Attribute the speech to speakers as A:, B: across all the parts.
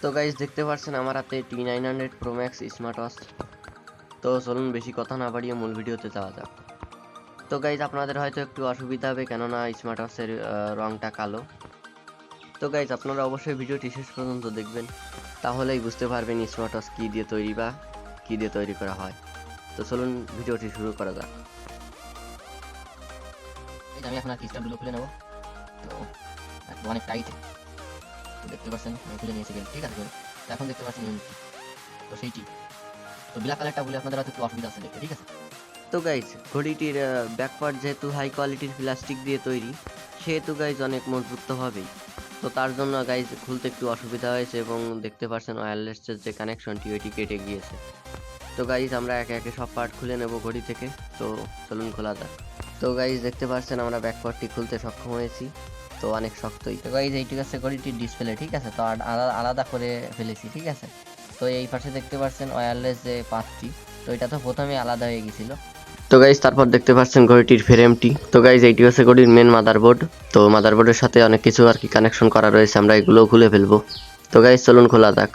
A: তো গাইজ দেখতে পাচ্ছেন আমার হাতে T nine hundred pro max smart watch তো চলুন বেশি কথা না বাড়িয়ে মূল ভিডিওতে যাওয়া যাক। তো গাইজ আপনাদের হয়তো একটু অসুবিধা হবে কেননা স্মার্ট ওয়াচের রংটা কালো। তো গাইজ আপনারা অবশ্যই ভিডিওটি শেষ পর্যন্ত দেখবেন। তাহলেই বুঝতে পারবেন স্মার্ট ওয়াচ কী দিয়ে তৈরি বা কী দিয়ে তৈরি করা হয়। তো চলুন ভিডিওটি শুরু করা যাক।
B: আমি এখন আর ক্রিস্টালগুলো খুলে নেব। তো অনেক টাইট দেখতে পাচ্ছেন, আমি খুলে নিয়েছি ঠিক আছে? এখন দেখতে পাচ্ছেন ইউনিটি তো সেইটি। তো ব্ল্যাক কালারটা বলে আপনাদের একটু অসুবিধা আছে দেখতে, ঠিক আছে?
A: তো গাইজ ঘড়িটির ব্যাকপার্ট যেহেতু হাই কোয়ালিটির প্লাস্টিক দিয়ে তৈরি, সেহেতু গাইজ অনেক মজবুত হবেই। তো তার জন্য গাইজ খুলতে একটু অসুবিধা হয়েছে এবং দেখতে পাচ্ছেন ওয়্যারলেসের যে কানেকশনটি ওইটি কেটে গিয়েছে। তো গাইজ আমরা একে একে সব পার্ট খুলে নেব ঘড়ি থেকে। তো চলুন খোলা যাক। তো গাইজ দেখতে পাচ্ছেন আমরা ব্যাকপার্টটি খুলতে সক্ষম হয়েছি। তো অনেক শক্তই।
B: তো গাইজ এইটি হচ্ছে ঘড়িটির ডিসপ্লে ঠিক আছে? তো আলাদা করে ফেলেছি, ঠিক আছে? তো এই পাশে দেখতে পাচ্ছেন ওয়্যারলেস যে পাতটি তো এটা তো প্রথমে আলাদা হয়ে গেছিল।
A: তো গাইজ তারপর দেখতে পাচ্ছেন ঘড়িটির ফ্রেমটি তো গাইজ এইটি হচ্ছে ঘড়ির মেন মাদারবোর্ড তো মাদারবোর্ডের সাথে অনেক কিছু আর কি কানেকশন করা রয়েছে, আমরা এগুলো খুলে ফেলব। তো গাইজ চলুন খোলা যাক।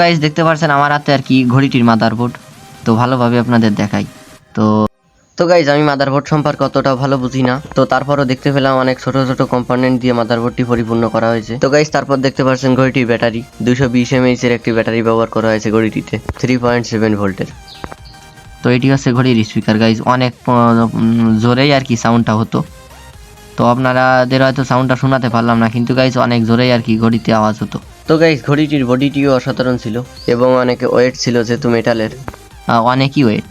B: গাইজ দেখতে পাচ্ছেন আমার হাতে আর কি ঘড়িটির মাদারবোর্ড তো ভালোভাবে আপনাদের দেখাই। তো
A: তো গাইজ আমি মাদারবোর্ড সম্পর্কে অতটা ভালো বুঝি না। তো তারপরও দেখতে পেলাম অনেক ছোট ছোট কম্পোনেন্ট দিয়ে মাদারবোর্ডটি পরিপূর্ণ করা হয়েছে। তো গাইজ তারপর দেখতে পাচ্ছেন ঘড়িটির ব্যাটারি। দুইশো বিশ এমএইচ এর একটি ব্যাটারি ব্যবহার করা হয়েছে ঘড়িটিতে থ্রি পয়েন্ট সেভেন ভোল্টের।
B: তো এটি হচ্ছে ঘড়ির স্পিকার গাইজ অনেক জোরেই আর কি সাউন্ডটা হতো। তো আপনারাদের হয়তো সাউন্ডটা শোনাতে পারলাম না, কিন্তু গাইজ অনেক জোরেই আর কি ঘড়িতে আওয়াজ হতো।
A: তো গাইজ ঘড়িটির বডিটিও অসাধারণ ছিল এবং অনেক ওয়েট ছিল যেহেতু মেটালের
B: অনেকই ওয়েট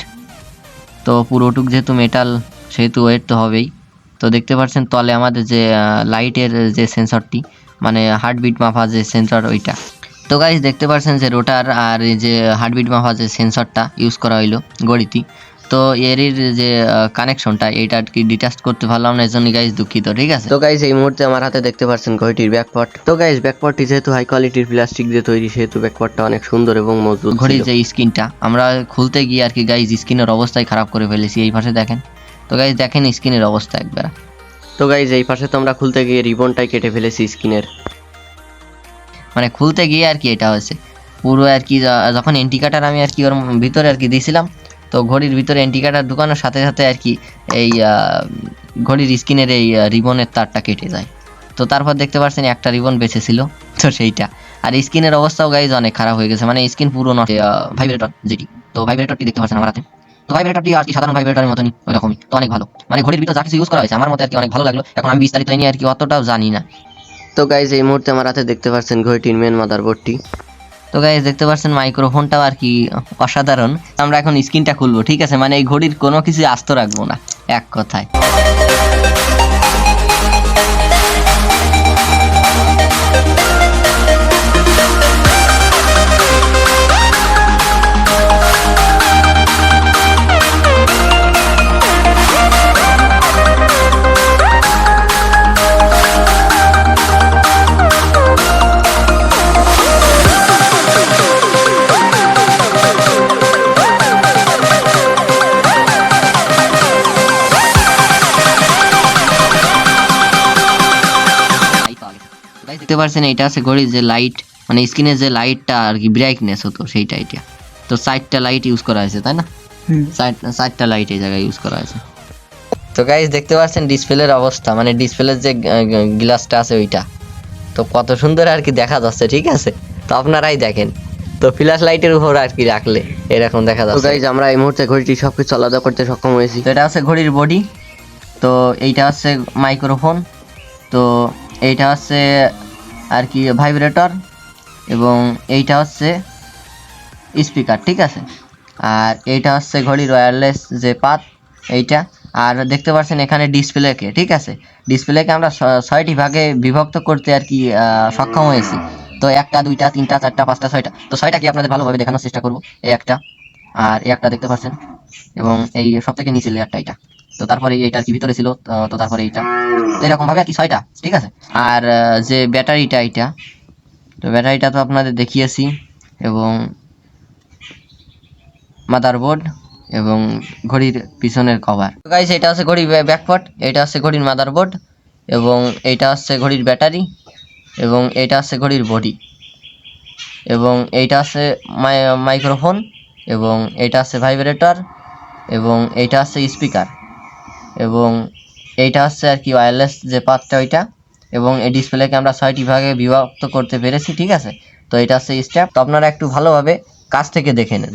B: তো পুরোটুক যেহেতু মেটাল সেহেতু ওয়েট তো হবেই। তো দেখতে পাচ্ছেন তলে আমাদের যে লাইটের যে সেন্সরটি মানে হার্টবিট মাপা যে সেন্সর ওইটা। তো গাইজ দেখতে পাচ্ছেন যে রোটার আর এই যে হার্টবিট মাপা যে সেন্সরটা ইউজ করা হইল গড়িটি তো এর যে কানেকশনটা এটা আর কি ডিটাচ করতে পারলাম না এর জন্য গাইজ দুঃখিত ঠিক আছে?
A: তো গাইজ এই মুহূর্তে আমার হাতে দেখতে পাচ্ছেন ঘড়িটির ব্যাকপার্ট তো গাইজ ব্যাকপার্টটি যেহেতু হাই কোয়ালিটির প্লাস্টিক দিয়ে তৈরি সেহেতু ব্যাকপার্টটা অনেক সুন্দর এবং মজবুত
B: ঘড়ির যে স্ক্রিনটা আমরা খুলতে গিয়ে আর কি গাইজ স্ক্রিনের অবস্থাই খারাপ করে ফেলেছি এই পাশে দেখেন। তো গাইজ দেখেন স্ক্রিনের অবস্থা একবার।
A: তো গাইজ এই পাশে তো আমরা খুলতে গিয়ে রিবনটাই কেটে ফেলেছি স্কিনের
B: মানে খুলতে গিয়ে আর কি এটা হয়েছে। পুরো আর কি যখন এন্টিকাটার আমি আর কি ওর ভিতরে আর কি দিয়েছিলাম তো ঘড়ির ভিতরে এন্টিকাটার ঢুকানোর সাথে সাথে আর কি এই ঘড়ির স্কিনের এই রিবনের তারটা কেটে যায়। তো তারপর দেখতে পাচ্ছেন একটা রিবন বেঁচে ছিল তো সেইটা। আর স্কিনের অবস্থাও গাইজ অনেক খারাপ হয়ে গেছে মানে স্কিন পুরো নষ্ট। ভাইব্রেটর যেটি, তো ভাইব্রেটরটি দেখতে পাচ্ছেন আমার হাতে। তো ভাইব্রেটরটি আর কি সাধারণ ভাইব্রেটরের মতনই ওরকমই তো অনেক ভালো। মানে ঘড়ির ভিতরে যা কিছু ইউজ করা হয়েছে, আমার মতে আর কি অনেক ভালো লাগল। এখন আমি বিস্তারিত নিয়ে আর কি অতটাও জানি না।
A: তো গাইজ এই মুহূর্তে আমার হাতে দেখতে পাচ্ছেন ঘড়িটির মেন মাদারবোর্ডটি
B: তো গাইজ দেখতে পাচ্ছেন মাইক্রোফোনটাও আর কি অসাধারণ। আমরা এখন স্ক্রিনটা খুলবো, ঠিক আছে? মানে এই ঘড়ির কোনো কিছু আস্ত রাখব না, এক কথায়। দেখতে পাচ্ছেন এটা আছে ঘড়ির যে লাইট মানে স্ক্রিনের যে লাইটটা আর কি ব্রাইটনেস হতো সেইটা এটা। তো চারটা লাইট ইউজ করা হয়েছে তাই না? চারটা লাইট এই জায়গায় ইউজ করা হয়েছে। তো গাইজ দেখতে পাচ্ছেন ডিসপ্লের অবস্থা মানে ডিসপ্লের যে গ্লাসটা আছে ওইটা। তো কত সুন্দর আর কি দেখা যাচ্ছে ঠিক আছে? তো আপনারাই দেখেন। তো ফ্ল্যাশ লাইটের উপর আর কি রাখলে এরকম দেখা
A: তো
B: যাচ্ছে।
A: গাইজ আমরা এই মুহূর্তে ঘড়িটি সবকিছু আলাদা করতে সক্ষম হয়েছি।
B: তো এটা হচ্ছে ঘড়ির বডি তো এইটা হচ্ছে মাইক্রোফোন তো এইটা হচ্ছে আর কি ভাইব্রেটর এবং এইটা হচ্ছে স্পিকার, ঠিক আছে? আর এইটা হচ্ছে ঘড়ির ওয়্যারলেস যে পাত, এইটা। আর দেখতে পাচ্ছেন এখানে ডিসপ্লেকে ঠিক আছে? ডিসপ্লেকে আমরা ছয়টি ভাগে বিভক্ত করতে আর কি সক্ষম হয়েছি। তো একটা, দুইটা, তিনটা, চারটা, পাঁচটা, ছয়টা। তো ছয়টা কি আপনাদের ভালোভাবে দেখানোর চেষ্টা করব? এই একটা, আর এই একটা দেখতে পাচ্ছেন। এবং এই সব থেকে নিচে লেয়ারটা এটা তো তারপরে এইটা কি ভিতরে ছিল? তো- তারপরে এইটা। তো এরকম ভাবে আর কি ছয়টা, ঠিক আছে? আর যে ব্যাটারিটা, এইটা। তো ব্যাটারিটা তো আপনাদের দেখিয়েছি, এবং মাদারবোর্ড এবং ঘড়ির পিছনের কভার গাইস এটা হচ্ছে ঘড়ির ব্যাকপট এটা হচ্ছে ঘড়ির মাদারবোর্ড, এবং এটা হচ্ছে ঘড়ির ব্যাটারি, এবং এটা হচ্ছে ঘড়ির বডি এবং এইটা আছে মাইক্রোফোন, এবং এটা আছে ভাইব্রেটর এবং এটা আছে স্পিকার এবং এইটা হচ্ছে আর কি ওয়্যারলেস যে পাতটা ওইটা, এবং এই ডিসপ্লেকে আমরা ছয়টি ভাগে বিভক্ত করতে পেরেছি, ঠিক আছে? তো এটা হচ্ছে স্ট্যাপ তো আপনারা একটু ভালোভাবে কাছ থেকে দেখে নেন।